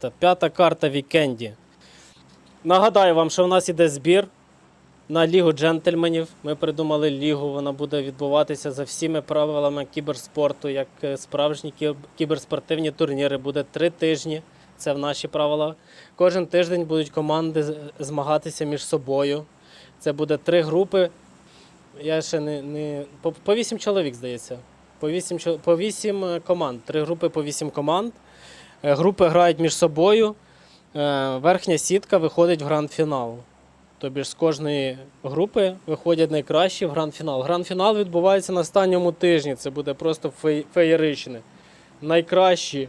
Та п'ята карта вікенді. Нагадаю вам, що в нас іде збір на Лігу джентльменів. Ми придумали лігу, вона буде відбуватися за всіми правилами кіберспорту, як е, справжні кіберспортивні турніри. Буде три тижні. Це в наші правила. Кожен тиждень будуть команди змагатися між собою. Це буде три групи. Я ще не. не по, вісім чоловік, здається. По вісім, по е, команд. Три групи по вісім команд. Е, Групи грають між собою. Е, Верхня сітка виходить в гранд-фінал. Тобі ж з кожної групи виходять найкращі в гранд-фінал. Гранд-фінал відбувається на останньому тижні. Це буде просто феєричне. Найкращі,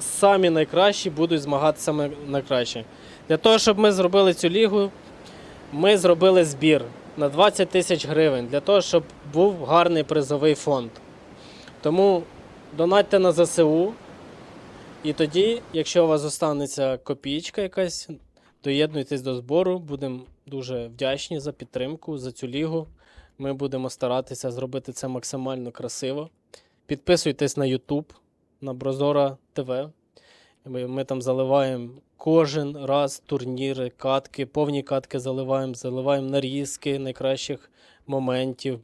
самі найкращі будуть змагатися найкраще. Для того, щоб ми зробили цю лігу, ми зробили збір на 20 тисяч гривень для того, щоб був гарний призовий фонд. Тому донатьте на ЗСУ. І тоді, якщо у вас останеться копійка якась, доєднуйтесь до збору. Будемо дуже вдячні за підтримку, за цю лігу. Ми будемо старатися зробити це максимально красиво. Підписуйтесь на YouTube, на Брозора ТВ. Ми, ми там заливаємо кожен раз турніри, катки, повні катки заливаємо, заливаємо нарізки найкращих моментів.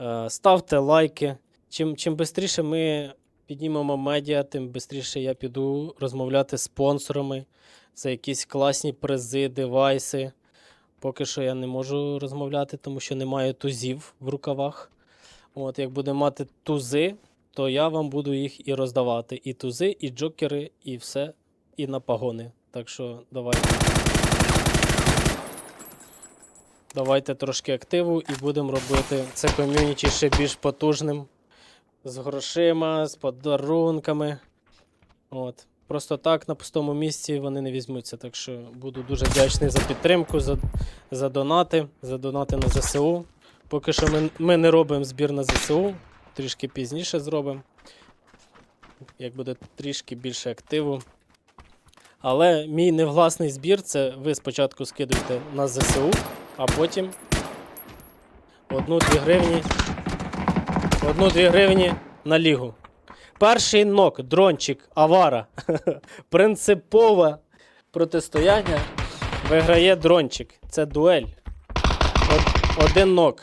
Е, Ставте лайки. Чим, чим швидше ми піднімемо медіа, тим швидше я піду розмовляти з спонсорами за якісь класні призи, девайси. Поки що я не можу розмовляти, тому що немає тузів в рукавах. От, як буде мати тузи, то я вам буду їх і роздавати. І тузи, і джокери, і все, і на пагони. Так що давайте. Давайте трошки активу і будемо робити це ком'юніті ще більш потужним. З грошима, з подарунками. От. Просто так на пустому місці вони не візьмуться. Так що буду дуже вдячний за підтримку, за, за донати, за донати на ЗСУ. Поки що ми, ми не робимо збір на ЗСУ, трішки пізніше зробимо. Як буде трішки більше активу. Але мій невласний збір це ви спочатку скидуєте на ЗСУ, а потім одну-дві гривні. Одну-дві гривні на лігу. Перший нок, дрончик, авара. Принципове протистояння виграє дрончик. Це дуель. Од- один нок.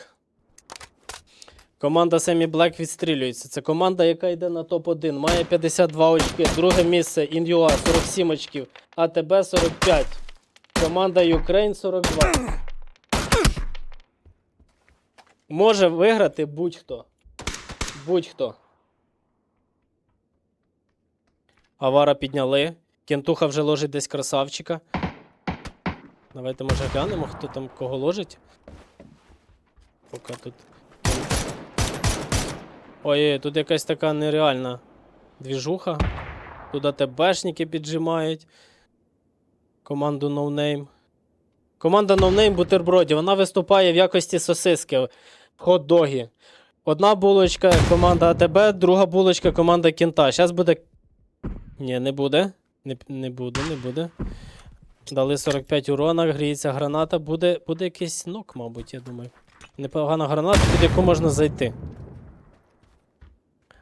Команда Семі Блек відстрілюється. Це команда, яка йде на топ-1. Має 52 очки. Друге місце Ін'юа 47 очків. АТБ 45. Команда Ukraine 42. Може виграти будь-хто. Будь-хто. Авара підняли. Кентуха вже ложить десь красавчика. Давайте може глянемо, хто там кого ложить. Поки тут. Ой, тут якась така нереальна двіжуха. Тут АТБшники піджимають. Команду No Name. Команда No Name бутербродів. Вона виступає в якості сосиски хот-догі. Одна булочка команда АТБ, друга булочка команда Кента. Зараз буде. Ні, не буде. Не, не буде, не буде. Дали 45 урона, гріється граната. Буде, буде якийсь нок, мабуть, я думаю. Непогана граната, під яку можна зайти.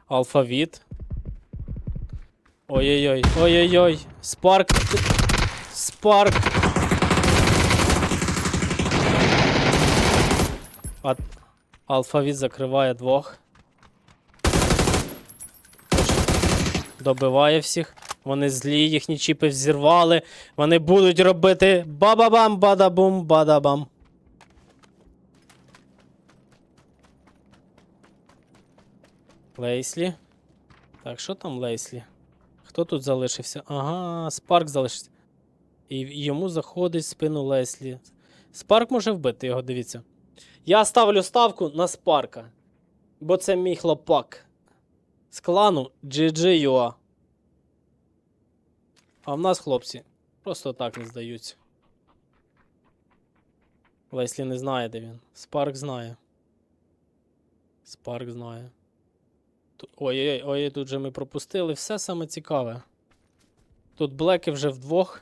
Алфавіт. Ой-ой-ой, ой-ой-ой. Спарк. Спарк. Алфавіт закриває двох. Добиває всіх. Вони злі, їхні чіпи взірвали. Вони будуть робити бабабам, бадабум, бадабам. Лейслі. Так, що там Лейслі? Хто тут залишився? Ага, Спарк залишився. І йому заходить в спину Леслі. Спарк може вбити його, дивіться. Я ставлю ставку на Спарка. Бо це мій хлопак. З клану GG.ua. А в нас хлопці просто так не здаються. Леслі не знає, де він. Спарк знає. Спарк знає. Ой-ой-ой, ой, тут же ми пропустили все саме цікаве. Тут блеки вже вдвох.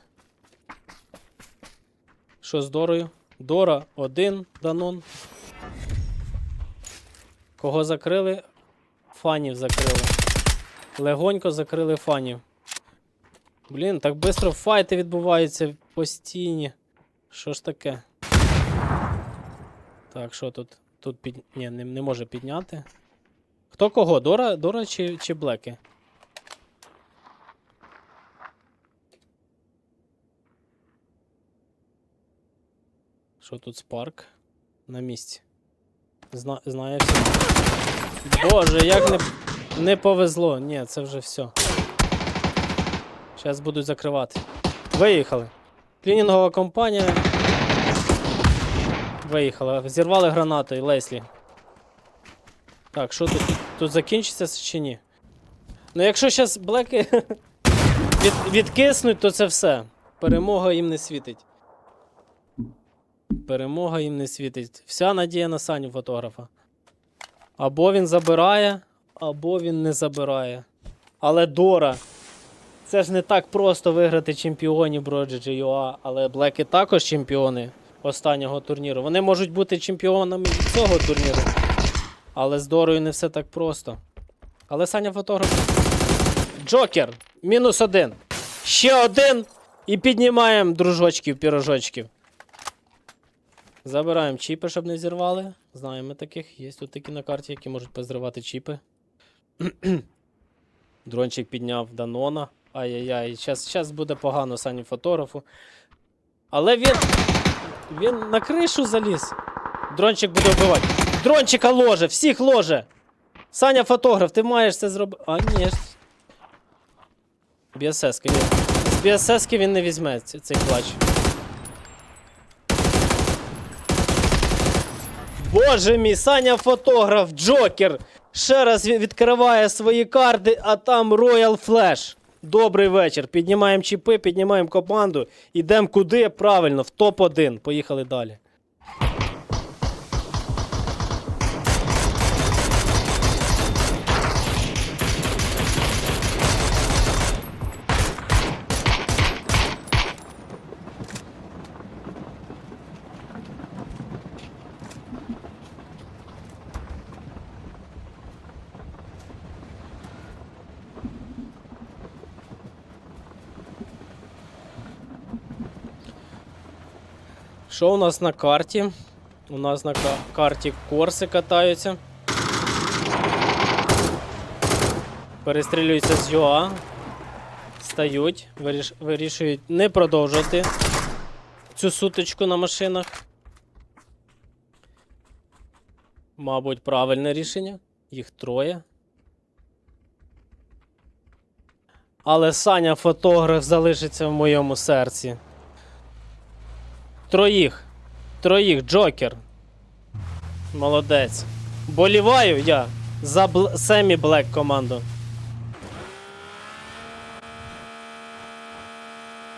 Що з Дорою? Дора один, Данон. Кого закрили? Фанів закрили. Легонько закрили фанів. Блін, так швидко файти відбуваються постійні. Що ж таке? Так, що тут? Тут під... Ні, не, не може підняти. Хто кого? Дора, Дора чи, чи Блеки? Що тут Спарк? На місці. Зна... Знає все. Боже, як не, не повезло. Ні, це вже все. Зараз будуть закривати. Виїхали. Клінінгова компанія. Виїхала. Зірвали гранатою Леслі. Так, що тут? Тут закінчиться чи ні? Ну, якщо зараз блеки від, відкиснуть, то це все. Перемога їм не світить. Перемога їм не світить. Вся надія на Саню фотографа. Або він забирає, або він не забирає. Але Дора. Це ж не так просто виграти чемпіонів Броджі UA, але Блеки також чемпіони останнього турніру. Вони можуть бути чемпіонами цього турніру. Але з Дорою не все так просто. Але Саня фотограф. Джокер! Мінус один. Ще один. І піднімаємо дружочків, пірожочків. Забираємо чіпи, щоб не зірвали. Знаємо таких. Є тут такі на карті, які можуть позривати чіпи. Дрончик підняв Данона. Ай-яй-яй, зараз буде погано Сані фотографу. Але він. Він на кришу заліз. Дрончик буде вбивати. Дрончика ложе, всіх ложе. Саня фотограф, ти маєш це зробити. А, ні. ж. BSS-ки. З BSS-ки він не візьме цей клач. Боже мій, Саня фотограф, Джокер. Ще раз відкриває свої карти, а там Royal Flash. Добрий вечір. Піднімаємо чіпи, піднімаємо команду. Ідемо куди? Правильно, в топ-1. Поїхали далі. Що у нас на карті? У нас на карті корси катаються. Перестрілюються з ЮА. Стають, виріш... вирішують не продовжувати цю сутичку на машинах. Мабуть, правильне рішення. Їх троє. Але Саня фотограф залишиться в моєму серці. Троїх. Троїх, Джокер. Молодець. Боліваю я за бл... Семі Блек команду.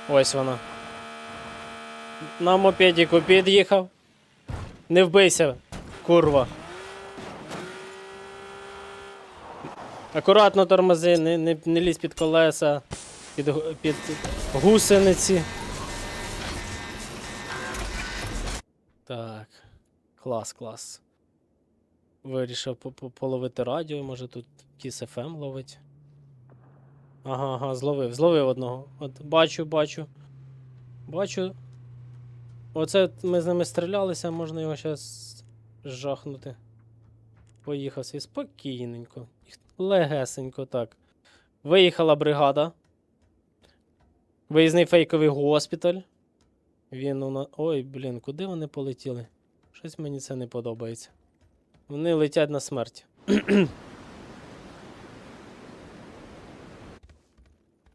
Ось вона. На мопедіку під'їхав. Не вбийся, курва. Акуратно тормози, не, не, не лізь під колеса, під, під гусениці. Так. Клас, клас. Вирішив по- по- половити радіо, може тут Kiss FM ловить. Ага, ага, зловив, зловив одного. От бачу, бачу. Бачу. Оце ми з ними стрілялися, можна його зараз жахнути. Поїхав собі спокійненько. Легесенько так. Виїхала бригада. Виїзний фейковий госпіталь. Він у нас. Ой, блін, куди вони полетіли? Щось мені це не подобається. Вони летять на смерть.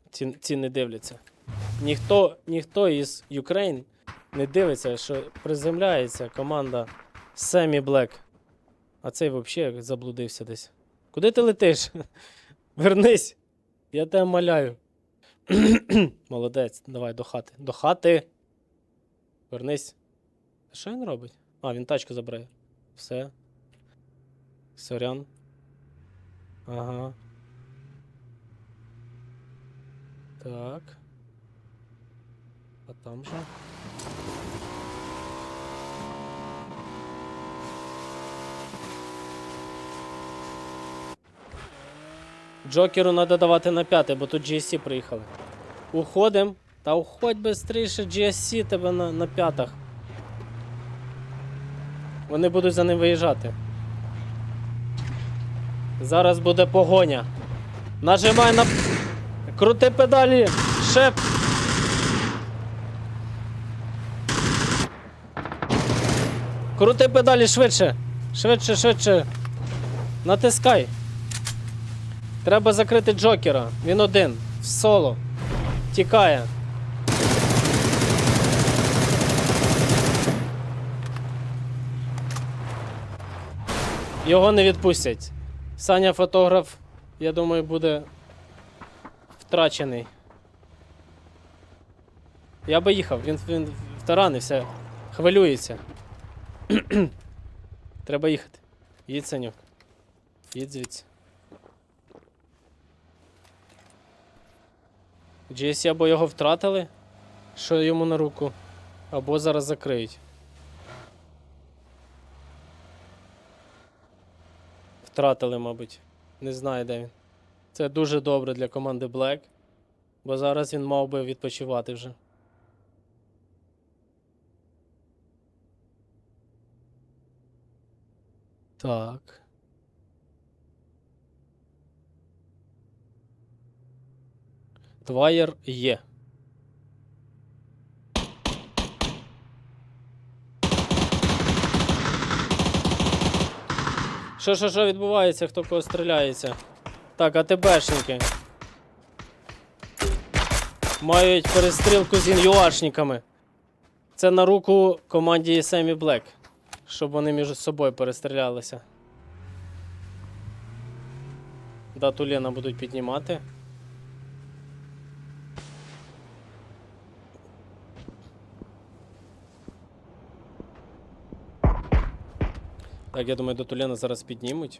ці, ці не дивляться. Ніхто, ніхто із Ukraine не дивиться, що приземляється команда Семі Блек. А цей взагалі заблудився десь. Куди ти летиш? Вернись! Я тебе маляю. Молодець, давай до хати. До хати. Вернись. Що він робить? А, він тачку забирає. Все. Сорян. Ага. Так. А там же. Джокеру треба давати на п'яте, бо тут GSC приїхали. Уходим. Та уходь швидше, GSC тебе на, на п'ятах. Вони будуть за ним виїжджати. Зараз буде погоня. Нажимай на. Крути педалі! Шеп! Крути педалі швидше! Швидше, швидше. Натискай. Треба закрити Джокера. Він один. В соло. Тікає. Його не відпустять. Саня фотограф, я думаю, буде втрачений. Я би їхав, він, він втаранився, хвилюється. Треба їхати. Їдь, Санюк. Їдь звідси. GSC або його втратили, що йому на руку, або зараз закриють. Втратили, мабуть. Не знаю, де він. Це дуже добре для команди Black, бо зараз він мав би відпочивати вже. Так. Тваєр є. Що, що, що відбувається, хто кого стріляється? Так, АТБшники. Мають перестрілку з ін'юашниками. Це на руку команді Семі Блек, щоб вони між собою перестрілялися. Дату Лена будуть піднімати. Так, я думаю, до Тулена зараз піднімуть.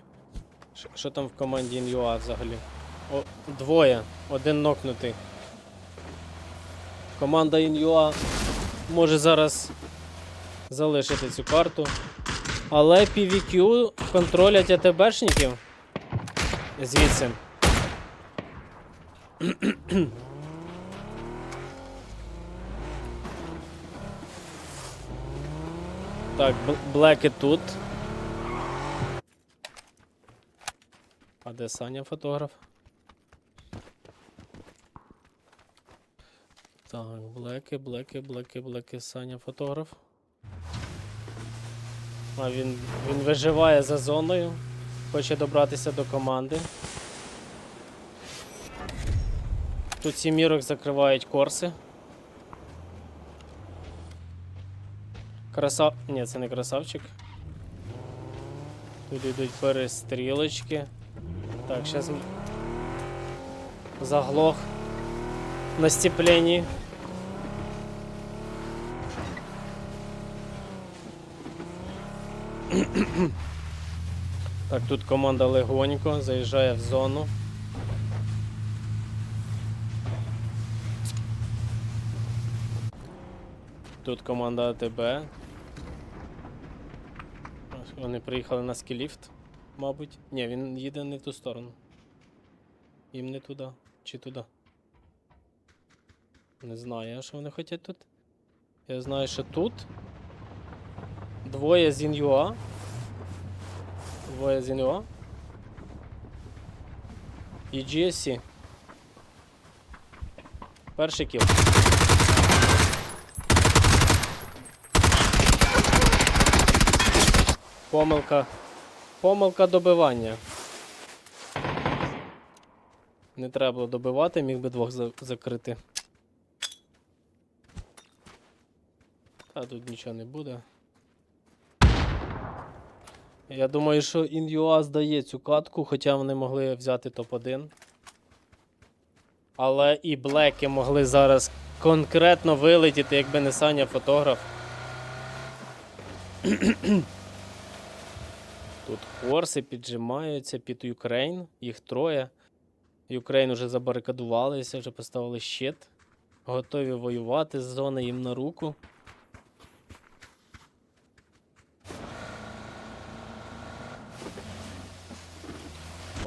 Що- там в команді Ін'юа взагалі? О, двоє. Один нокнутий. Команда Ін'юа може зараз залишити цю карту. Але PVQ контролять АТБшників. Звідси. Так, Бл- Блеки тут. Де Саня фотограф? Так, блеки, блеки, блеки, блеки, Саня фотограф. А він, він виживає за зоною. Хоче добратися до команди. Тут сімірок закривають корси. Красав... Ні, це не красавчик. Тут йдуть перестрілочки. Так, сейчас заглох на степлении. Так, тут команда легонько заїжджає в зону. Тут команда АТБ. Вони приїхали на скіліфт, мабуть. Ні, він їде не в ту сторону. Їм не туди. Чи туди. Не знаю, що вони хочуть тут. Я знаю, що тут. Двоє з Ін'юа. Двоє з Ін'юа. І GSC. Перший кіл. Помилка. Помилка добивання. Не треба було добивати, міг би двох за- закрити. Та тут нічого не буде. Я думаю, що Ін'юа здає цю катку, хоча вони могли взяти топ-1. Але і блеки могли зараз конкретно вилетіти, якби не Саня фотограф. Тут хорси піджимаються під Юкрейн, їх троє. Юкрейн вже забарикадувалися, вже поставили щит. Готові воювати з зони їм на руку.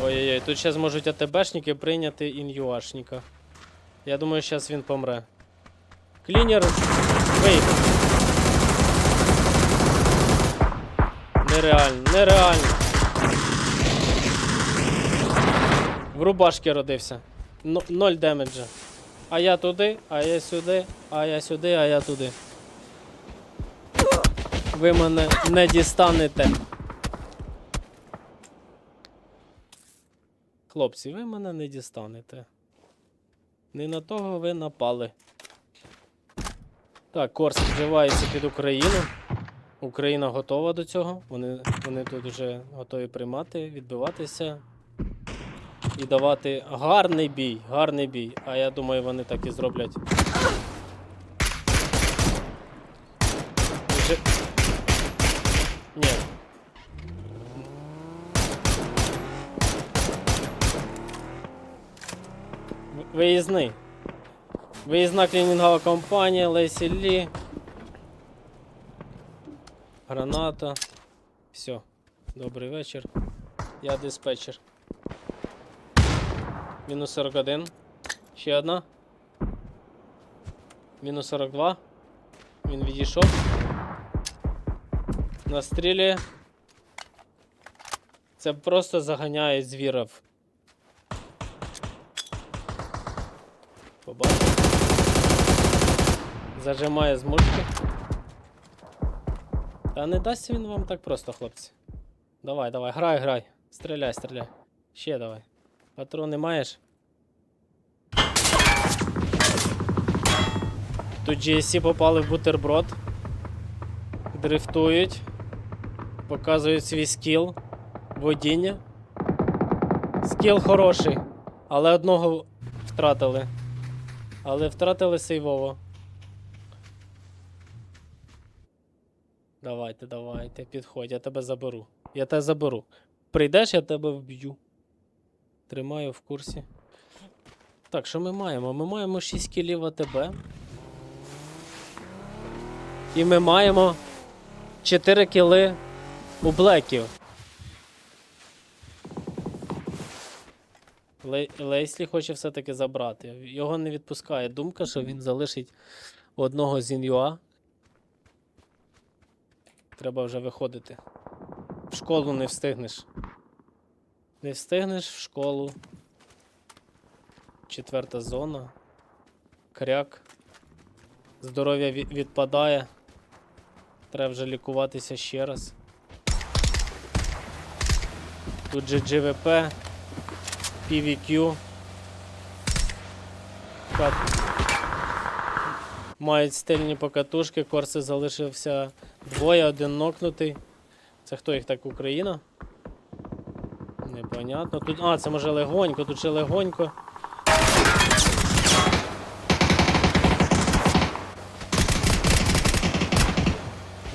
Ой-ой-ой, тут зараз можуть АТБшники прийняти ін'юашника. Я думаю, зараз він помре. Клінер виїхав. Нереально, нереально. В рубашки родився. Но- Ноль демеджа. А я туди, а я сюди, а я сюди, а я туди. Ви мене не дістанете. Хлопці, ви мене не дістанете. Не на того ви напали. Так, Корс вживається під Україну. Україна готова до цього. Вони, вони тут вже готові приймати, відбиватися і давати гарний бій, гарний бій. А я думаю, вони так і зроблять. Вже... Ні. Виїзний. Виїзна клінінгова компанія, Лесі Лі. Граната. Все. Добрий вечір. Я диспетчер. Мінус 41. Ще одна. Мінус 42. Він відійшов. Настрілює. Це просто заганяє звірів. Побачив. Зажимає змушки. Та не дасть він вам так просто, хлопці. Давай, давай, грай, грай. Стріляй, стріляй. Ще давай. Патрони маєш? Тут GSC попали в бутерброд. Дрифтують. Показують свій скіл. Водіння. Скіл хороший. Але одного втратили. Але втратили сейвово. Давайте, давайте, підходь, я тебе заберу. Я тебе заберу. Прийдеш, я тебе вб'ю. Тримаю в курсі. Так, що ми маємо? Ми маємо 6 кілів АТБ. І ми маємо 4 кіли у блеків. Лейслі хоче все-таки забрати. Його не відпускає думка, що він залишить одного з Ін'юа. Треба вже виходити. В школу не встигнеш. Не встигнеш в школу. Четверта зона. Кряк. Здоров'я відпадає. Треба вже лікуватися ще раз. Тут же GVP, PVQ. Так. Мають стильні покатушки, Корси залишився двоє, один нокнутий. Це хто їх так Україна? Непонятно. Тут. А, це може легонько, тут ще легонько.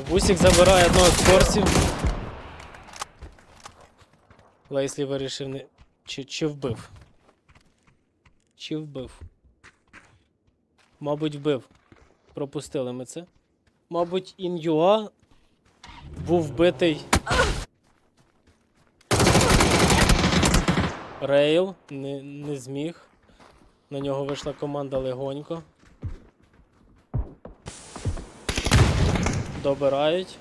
Бусик забирає одного з корсів. Лейслі вирішив не. Чи, чи вбив? Чи вбив? Мабуть, вбив. Пропустили ми це. Мабуть, Ін'юа був вбитий. Рейл не, не зміг. На нього вийшла команда легонько. Добирають.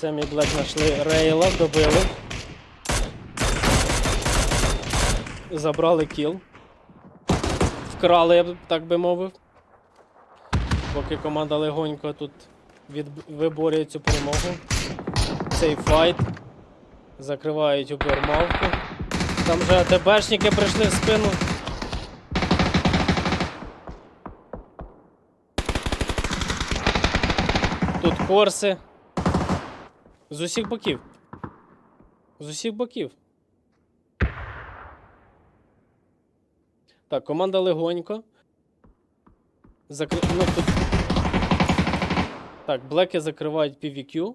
Семі Блек знайшли Рейла, добили. Забрали кіл. Вкрали, я б так би мовив. Поки команда легонько тут від... виборює цю перемогу. Цей файт. Закривають обермалку. Там же АТБшники прийшли в спину. Тут корси. З усіх боків. З усіх боків. Так, команда легонько. Закри... Ну, тут... Так, блеки закривають PVQ.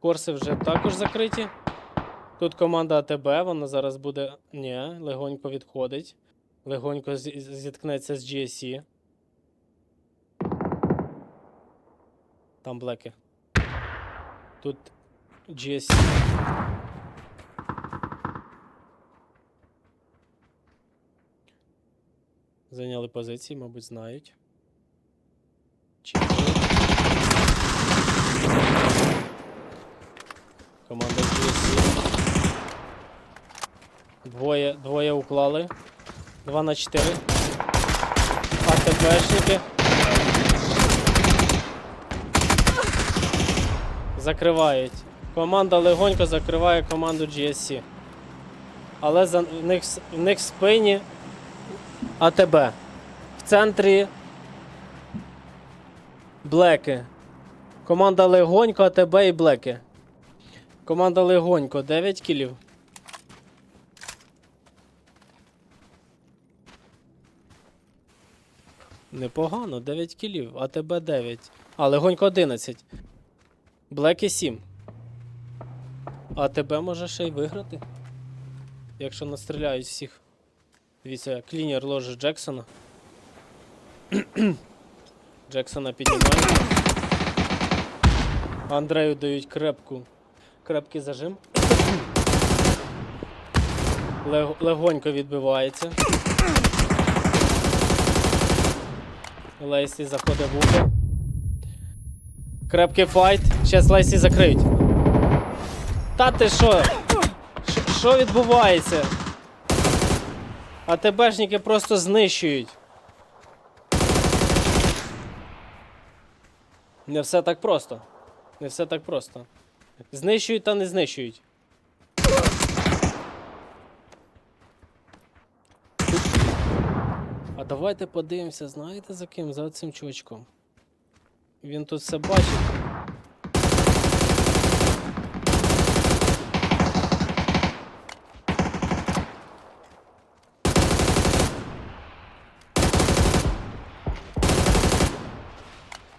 Корси вже також закриті. Тут команда АТБ, вона зараз буде. Ні, легонько відходить. Легонько зі- зіткнеться з GSC. Там блеки. Тут GSC. Зайняли позиції, мабуть, знають. Чи? Команда GSC. Двоє, двоє уклали. 2 на 4. АТПшники. Закривають. Команда легонько закриває команду GSC. Але за, в, них, в них спині АТБ. В центрі Блеки. Команда легонько, АТБ і Блеки. Команда легонько 9 кілів. Непогано, 9 кілів, а тебе 9. А, легонько 11. Блекі 7. А тебе може ще й виграти. Якщо настріляють всіх. Дивіться, клінер ложить Джексона. Джексона піднімає. Андрею дають крепку. Крепкий зажим. Лег- легонько відбивається. Лейсі заходить в ухо. Крепкий файт. Щас Лейсі закриють. Та ти? Що- Що відбувається? А ТБшники просто знищують. Не все так просто. Не все так просто. Знищують та не знищують. А давайте подивимося, знаєте за ким? За цим чувачком. Він тут все бачить.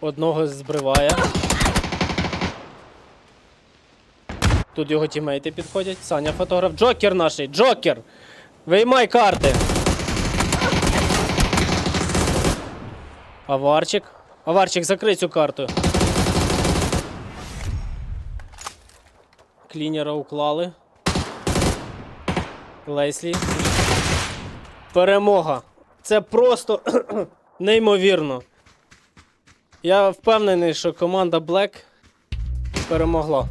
Одного збриває. Тут його тімейти підходять. Саня фотограф. Джокер наший! Джокер! Виймай карти! Аварчик. Аварчик, закрий цю карту. Клінера уклали. Лейслі. Перемога. Це просто неймовірно. Я впевнений, що команда Black перемогла.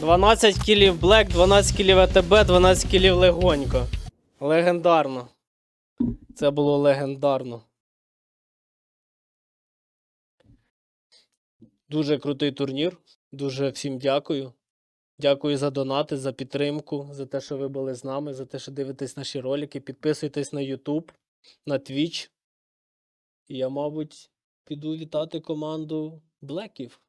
12 кілів Black, 12 кілів АТБ, 12 кілів легонько. Легендарно. Це було легендарно. Дуже крутий турнір. Дуже всім дякую. Дякую за донати, за підтримку, за те, що ви були з нами, за те, що дивитесь наші ролики. Підписуйтесь на YouTube, на Twitch. Я, мабуть, піду вітати команду Блеків.